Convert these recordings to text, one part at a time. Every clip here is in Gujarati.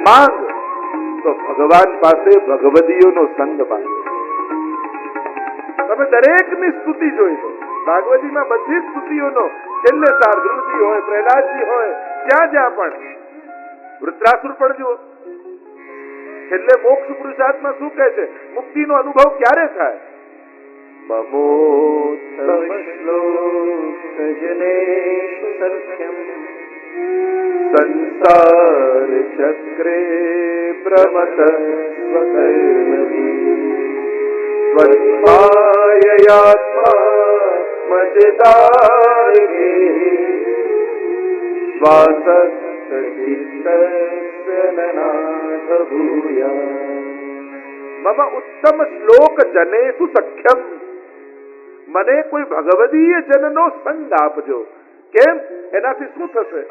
માંગ તો ભગવાન પાસે ભગવદીઓનો સંગ માંગે તમે દરેકની સ્તુતિ જોઈ લો. ભાગવતીમાં બધી સ્તુતિઓનો છેલ્લે સાર ધ્રુવજી હોય, પ્રહલાદજી હોય, જ્યાં જ્યાં પણ. વૃત્રાસુર પણ જુઓ. છેલ્લે મોક્ષ પુરુષાર્થમાં શું કહે છે? મુક્તિનો અનુભવ ક્યારે થાય? श्लोकजनेषु सख्यम् સંસાર ચક્રે પ્રમત સ્વમાયયાત્માત્મજતાર્ગે શ્વાસ મમ ઉત્તમ શ્લોક જનેસુ સખ્યમ મને કોઈ ભગવદીય જનનો સંગ આપજો કેમ? એનાથી શું થશે?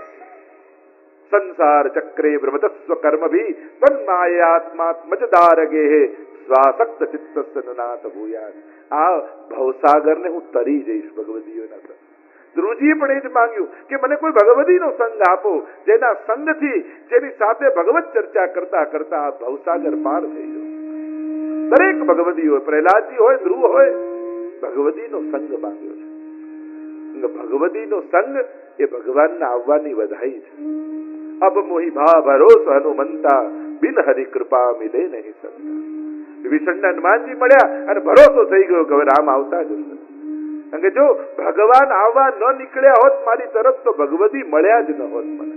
સંસાર ચક્રે ભ્રમતસ્વ કર્મ ભી તન્માયાત્માત્મજ દારગે સ્વાસક્ત ચિત્તસ્ય નનાથ ભૂયાત. આ ભવસાગરને હું તરી જઈશ ભગવદીઓના સંગ ધ્રુવજીએ પણ એ જ માંગ્યું કે મને કોઈ ભગવદીનો સંગ આપો, જેના સંગથી જેની સાથે ભગવત ચર્ચા કરતા કરતા આ ભવસાગર પાર થઈ ગયો. દરેક હોય પ્રહલાદજી હોય, ધ્રુવ હોય, ભગવદીનો સંગ માંગ્યો છે. ભગવદીનો સંગ એ ભગવાનના આવવાની વધાઈ છે. અબ મોહી ભા ભરોસ હનુમંતા, બિન હરિ કૃપા મિલે નહીં સંતા. વિભીષણને હનુમાનજી મળ્યા અને ભરોસો થઈ ગયો કે હવે રામ આવતા જ કે જો ભગવાન આવવા ન નીકળ્યા હોત, મારી તરફ તો ભગવતી મળ્યા જ ન હોત મને.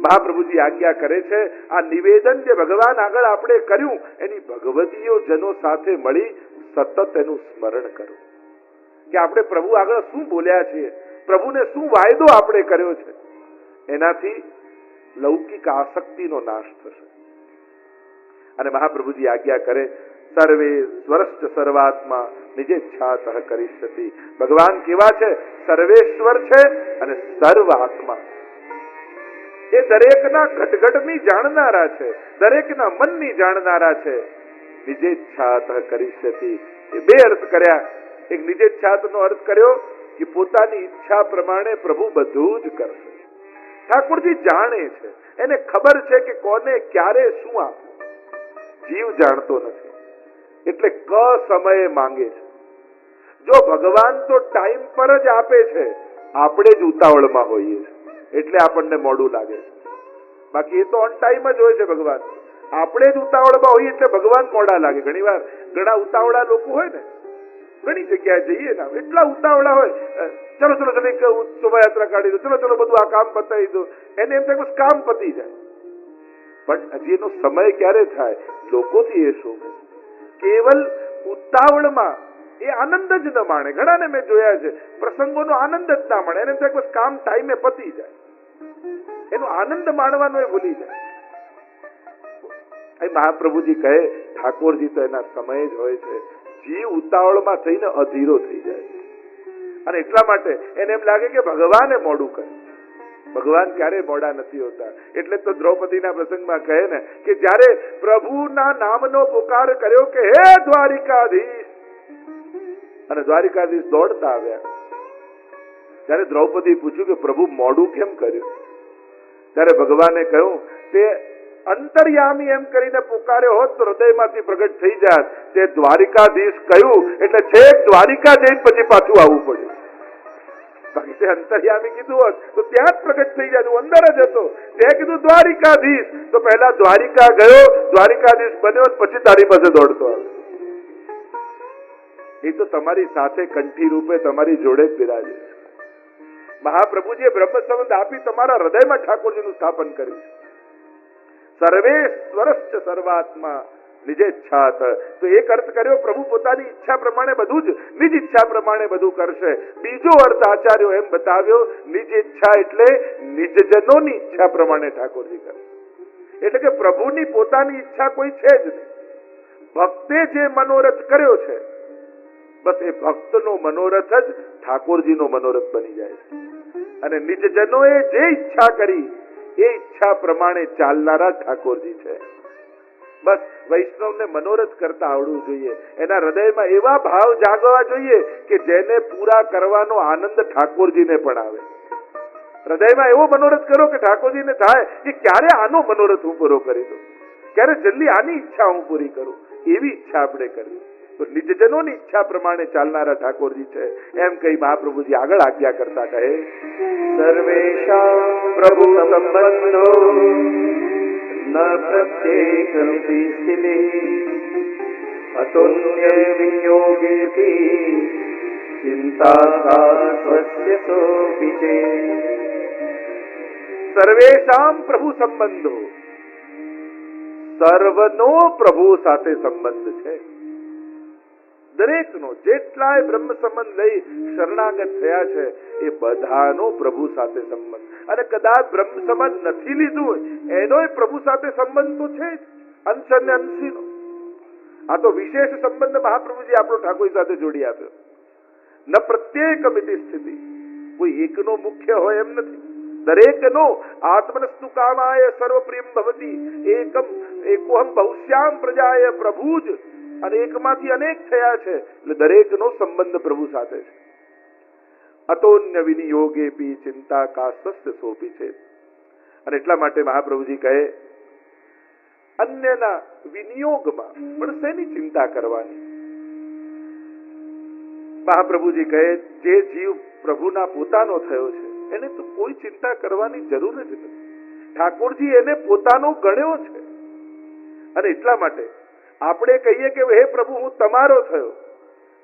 મહાપ્રભુજી આજ્ઞા કરે છે, આ નિવેદન જે ભગવાન આગળ આપણે કર્યું, એની ભગવતીઓ જનો સાથે મળી સતત એનું સ્મરણ કરો. કે આપણે પ્રભુ આગળ શું બોલ્યા છીએ પ્રભુને શું વાયદો આપણે કર્યો છે? એનાથી લૌકિક આસક્તિનો નાશ થશે. અને મહાપ્રભુજી આજ્ઞા કરે, સર્વે સ્વરશ્ચ સર્વાત્મા નિજેચ્છાતઃ કરીષ્યતિ. ભગવાન કેવા છે? સર્વેશ્વર છે અને સર્વ એ દરેકના ઘટઘટની જાણનારા છે, દરેકના મનની જાણનારા છે. નિજેચ્છાતઃ કરીષ્યતિ. એ બે અર્થ કર્યા. એક નિજેચ્છાતનો અર્થ કર્યો કે પોતાની ઈચ્છા પ્રમાણે પ્રભુ બધું જ કરશે. ઠાકોરજી જાણે છે. એને ખબર છે કે કોને ક્યારે શું આપવું. જીવ જાણતો નથી. એટલે ક સમયે માંગે છે. જો ભગવાન તો ટાઈમ પર જ આપે છે. આપણે જ ઉતાવળમાં હોઈએ એટલે આપણને મોડું લાગે છે. બાકી એ તો ઓન ટાઈમ જ હોય છે ભગવાન. આપણે જ ઉતાવળમાં હોઈએ એટલે ભગવાન મોડા લાગે. ઘણીવાર ઘણા ઉતાવળા લોકો હોય ને ઘણી જગ્યાએ જઈએ ને એટલા ઉતાવળા હોય ચલો ચલો ચલો શોભાયાત્રા કાઢી દો, ચલો ચલો, બધું આ કામ પતાવી દો. એને એમ થાય કામ પતી જાય. પણ હજી એનો સમય ક્યારે થાય? લોકોથી એ શોભે. કેવલ ઉતાવળમાં એ આનંદ જ ન માણે. ઘણાને મેં જોયા છે, પ્રસંગોનો આનંદ જ ના માણે. એને થાય કામ ટાઈમે પતી જાય. એનો આનંદ માણવાનો એ ભૂલી જાય. એ મહાપ્રભુજી કહે, ઠાકોરજી તો એના સમય જ હોય છે. જીવ ઉતાવળમાં થઈને અધીરો થઈ જાય અને એટલા માટે એને એમ લાગે કે ભગવાને મોડું કરે. ભગવાન ક્યારે મોડા નથી હોતા. એટલે તો દ્રૌપદીના પ્રસંગમાં કહે ને કે જ્યારે પ્રભુના નામનો પુકાર કર્યો કે હે દ્વારિકાધીશ, અને દ્વારિકાધીશ દોડતા આવ્યા. ત્યારે દ્રૌપદી પૂછ્યું કે પ્રભુ મોડું કેમ કર્યું? ત્યારે ભગવાને કહ્યું, તે અંતર્યામી એમ કરીને પુકાર્યો હોત તો હૃદયમાંથી પ્રગટ થઈ જાત. તે દ્વારિકાધીશ કહ્યું, એટલે છેક દ્વારિકા જઈને પછી પાછું આવવું પડ્યું. તે અંતર્યામી કીધું હોત, તો ત્યાં જ પ્રગટ થઈ જાય અંદર જ હતો. તે કીધું, દ્વારિકાધીશ. તો પહેલા દ્વારિકા ગયો, દ્વારિકાધીશ બન્યો પછી તારી પાસે દોડતો એ તો તમારી સાથે કંઠી રૂપે તમારી જોડે જ બિરાજે મહાપ્રભુજીએ બ્રહ્મ સંબંધ આપી તમારા હૃદયમાં ઠાકોરજીનું સ્થાપન કર્યું છે. સર્વેશ્વરશ્ચ સર્વાત્મા નિજેચ્છાત. તો એક અર્થ કર્યો, પ્રભુ પોતાની ઈચ્છા પ્રમાણે બધું જ, નિજ ઈચ્છા પ્રમાણે બધું કરશે. બીજો અર્થ આચાર્યો એમ બતાવ્યો, નિજ ઈચ્છા એટલે નિજજનોની ઈચ્છા પ્રમાણે ઠાકોરજી કરશે એટલે કે પ્રભુની પોતાની ઈચ્છા કોઈ છે જ નહીં. ભક્તે જે મનોરથ કર્યો છે, બસ એ ભક્તનો મનોરથ જ ઠાકોરજીનો મનોરથ બની જાય છે. અને નિજજનોએ જે ઈચ્છા કરી, એ ઈચ્છા પ્રમાણે ચાલનારા ઠાકોરજી છે. બસ વૈષ્ણવને મનોરથ કરતા આવડવું જોઈએ. એના હૃદયમાં એવા ભાવ જાગવા જોઈએ કે જેને પૂરા કરવાનો આનંદ ઠાકોરજીને પણ આવે. હૃદયમાં એવો મનોરથ કરો કે ઠાકોરજીને થાય કે ક્યારે આનો મનોરથ હું પૂરો કરી દઉં? ક્યારે જલ્દી આની ઈચ્છા હું પૂરી કરું? એવી ઈચ્છા આપણે કરવી. તો નિજજનોની ઈચ્છા પ્રમાણે ચાલનારા ઠાકોરજી છે. એમ કહી મહાપ્રભુજી આગળ આજ્ઞા કરતા કહે સર્વેશા પ્રભુ સંબંધો ન પ્રત્યેક સ્થિતિ અતુલ્ય વિયોગેથી ચિંતા સ્વસ્ય સોપિચે સર્વેશામ પ્રભુ સંબંધો. સર્વનો પ્રભુ સાથે સંબંધ છે. દરેકનો જેટલાય બ્રહ્મ સંબંધ લઈ શરણાગત થયા છે, એ બધાનો પ્રભુ સાથે સંબંધ. અને કદાચ બ્રહ્મ સંબંધ નથી લીધું એનોય પ્રભુ સાથે સંબંધ તો છે અંશ અને અંશીનો. આ તો વિશેષ સંબંધ મહાપ્રભુજી આપણો ઠાકોર સાથે જોડી આપ્યો. ન પ્રત્યેક મિતિ સ્થિતિ. કોઈ એકનો મુખ્ય હોય એમ નથી. દરેકનો આત્મનસ્તુ કામાય સર્વપ્રિયમ ભવતી. એકમ, એકોહમ બહુશ્યામ પ્રજાય પ્રભુ જ અને એકમાંથી અનેક થયા છે. એટલે દરેકનો સંબંધ પ્રભુ સાથે છે. અતોન્ય વિનિયોગે પી ચિંતા કા સ્વસ્થ સોપી છે. અને એટલા માટે મહાપ્રભુજી કહે, અન્યના વિનિયોગમાં પણ શેની ચિંતા કરવાની? મહાપ્રભુજી કહે, જે જીવ પ્રભુના પોતાનો થયો છે, એને તો કોઈ ચિંતા કરવાની જરૂર જ નથી. ઠાકોરજી એને પોતાનો ગણ્યો છે. અને એટલા માટે આપણે કહીએ કે હે પ્રભુ, હું તમારો થયો.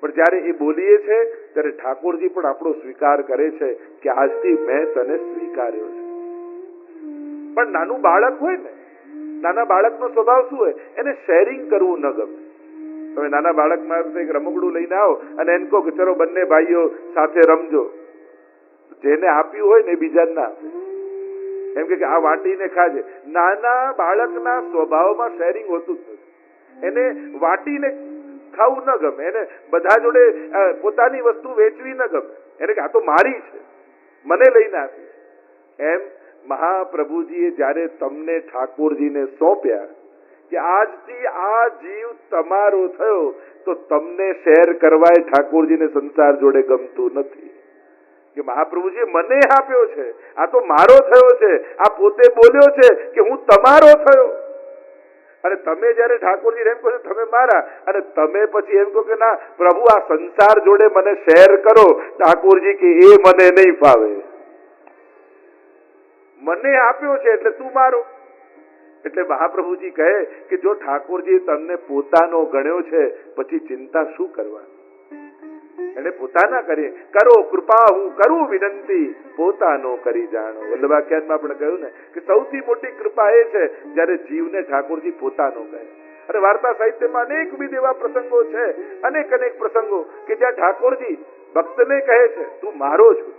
પણ જ્યારે એ બોલીએ છે, ત્યારે ઠાકોરજી પણ આપણો સ્વીકાર કરે છે કે આજથી મેં તને સ્વીકાર્યો છે. પણ નાનું બાળક હોય ને, નાના બાળકનો સ્વભાવ શું હોય? એને શેરિંગ કરવું ન ગમે. તમે નાના બાળક પાસે એક રમકડું લઈને આવો અને એમ કહો કે, ચલો બંને ભાઈઓ સાથે રમજો. જેને આપ્યું હોય ને બીજાને ના એમ કે, આ વાટીને ખાજે. નાના બાળકના સ્વભાવમાં શેરિંગ હોતું જ એને વાટીને ખાવું ન ગમે. એને બધા જોડે પોતાની વસ્તુ વેચવી ન ગમે. એને કે આ તો મારી છે. મને લઈને આપી છે. એમ મહાપ્રભુજીએ જ્યારે તમને ઠાકોરજીને સોંપ્યા કે આજથી આ જીવ તમારો થયો, તો તમને શેર કરવાય ઠાકોરજીને સંસાર જોડે ગમતું નથી. કે મહાપ્રભુજીએ, મને આપ્યો છે. આ તો મારો થયો છે. આ પોતે બોલ્યો છે કે હું તમારો થયો. અને તમે જ્યારે ઠાકોરજી એમ કહો છો, તમે મારા, અને તમે પછી એમ કહો કે, ના, પ્રભુ, આ સંસાર જોડે મને શેર કરો. ઠાકોરજી કે, એ મને નહીં ફાવે. મને આપ્યો છે, એટલે તું મારો. એટલે મહાપ્રભુજી કહે કે, જો ઠાકોરજી તમને પોતાનો ગણ્યો છે, પછી ચિંતા શું કરવાની? એને પોતાના કરીએ કરો, કૃપા, હું કરું વિનંતી. પોતાનો કરી જાણો. વલ્લભાખ્યાનમાં આપણે કહ્યું ને કે સૌથી મોટી કૃપા એ છે જ્યારે જીવને ઠાકોરજી પોતાનો કહે. અને વાર્તા સાહિત્યમાં અનેકવિધ એવા પ્રસંગો છે, અનેક અનેક પ્રસંગો કે જ્યાં ઠાકોરજી ભક્તને કહે છે, તું મારો છું.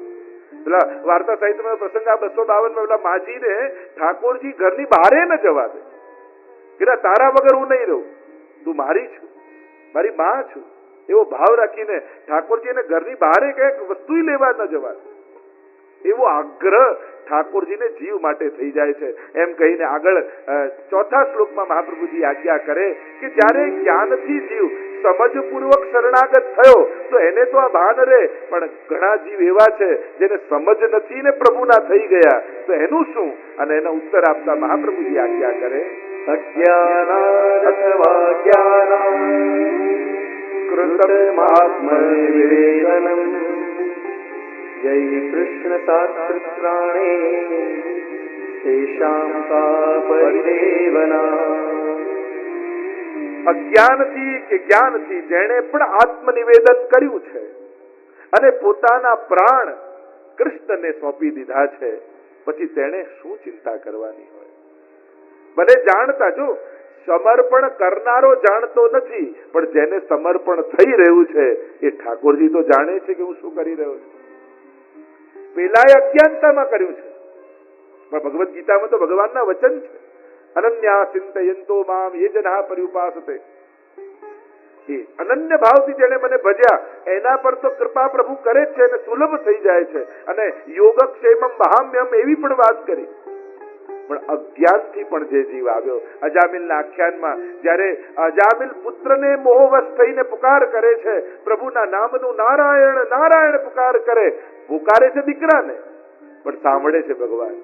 પેલા વાર્તા સાહિત્યમાં પ્રસંગ આ બસો બાવન પેલા માજીને ઠાકોરજી ઘરની બહારે ન જવા દે. કે તારા વગર હું નહીં રહું. તું મારી છું. મારી માં છું. એવો ભાવ રાખીને ઠાકોરજીને ઘરની બહાર કંઈક વસ્તુ લેવા ન જવા એવો આગ્રહ ઠાકોરજીને જીવ માટે થઈ જાય છે. એમ કહીને આગળ ચોથા શ્લોકમાં મહાપ્રભુજી આજ્ઞા કરે કે જ્યારે જ્ઞાનથી જીવ સમજપૂર્વક શરણાગત થયો, તો એને તો આ ભાન રે પણ ઘણા જીવ એવા છે, જેને સમજ નથી ને પ્રભુના થઈ ગયા. તો એનું શું? અને એનો ઉત્તર આપતા મહાપ્રભુજી આજ્ઞા કરે અજ્ઞાના ज्ञानात् कृतमात्मनिवेदनम् यैः कृष्णशास्त्रत्राणे तेषां का परिदेवना અજ્ઞાનથી કે જ્ઞાનથી જેણે પણ આત્મનિવેદન કર્યું છે અને પોતાના પ્રાણ કૃષ્ણને સોંપી દીધા છે પછી તેણે શું ચિંતા કરવાની હોય ભલે જાણતા જો સમર્પણ કરનારો જાણતો નથી. પણ જેને સમર્પણ થઈ રહ્યું છે, એ ઠાકોરજી તો જાણે છે કે હું શું કરી રહ્યો છું. પેલા અજ્ઞાનતામાં કર્યું છે. પણ ભગવદ્ ગીતામાં તો ભગવાનના વચન છે. અનન્યા ચિંતયંતો મામ, એ જના પરિપાસતે અનન્ય ભાવથી જેને મને ભજ્યા, એના પર તો કૃપા પ્રભુ કરે જ છે અને સુલભ થઈ જાય છે. અને યોગક્ષેમમ મહામ્યમ એવી પણ વાત કરી. પણ અજ્ઞાનથી પણ જે જીવ આવ્યો. અજામિલના આખ્યાનમાં જ્યારે અજામિલ પુત્રને મોહવશ થઈને પુકાર કરે છે, પ્રભુના નામનું નારાયણ નારાયણ પુકાર કરે. પુકારે છે દીકરાને, પણ સાંભળે છે ભગવાન.